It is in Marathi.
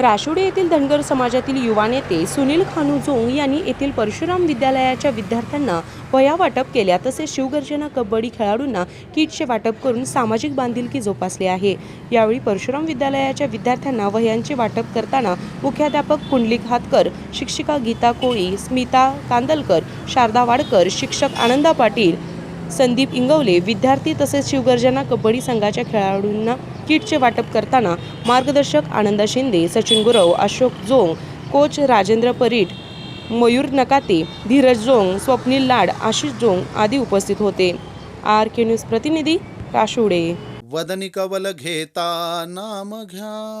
राशोडे येथील धनगर समाजातील युवा नेते सुनील खानुजोंग यांनी येथील परशुराम विद्यालयाच्या विद्यार्थ्यांना वह्या वाटप केल्या तसेच शिवगर्जना कबड्डी खेळाडूंना किटचे वाटप करून सामाजिक बांधिलकी जोपासली आहे. यावेळी परशुराम विद्यालयाच्या विद्यार्थ्यांना वह्यांचे वाटप करताना मुख्याध्यापक कुंडलिक हातकर शिक्षिका गीता कोळी स्मिता कांदलकर शारदा वाडकर शिक्षक आनंदा पाटील संदीप इंगवले विद्यार्थी तसेच शिवगर्जना कबड्डी संघाच्या खेळाडूंना किटचे वाटप करताना मार्गदर्शक आनंदा शिंदे सचिन गुरव अशोक जोंग कोच राजेंद्र परीट मयूर नकाते धीरज जोंग स्वप्नील लाड आशिष जोंग आदी उपस्थित होते. आर के न्यूज प्रतिनिधी राशुडे. वदनिकवल घेता नाम घ्या.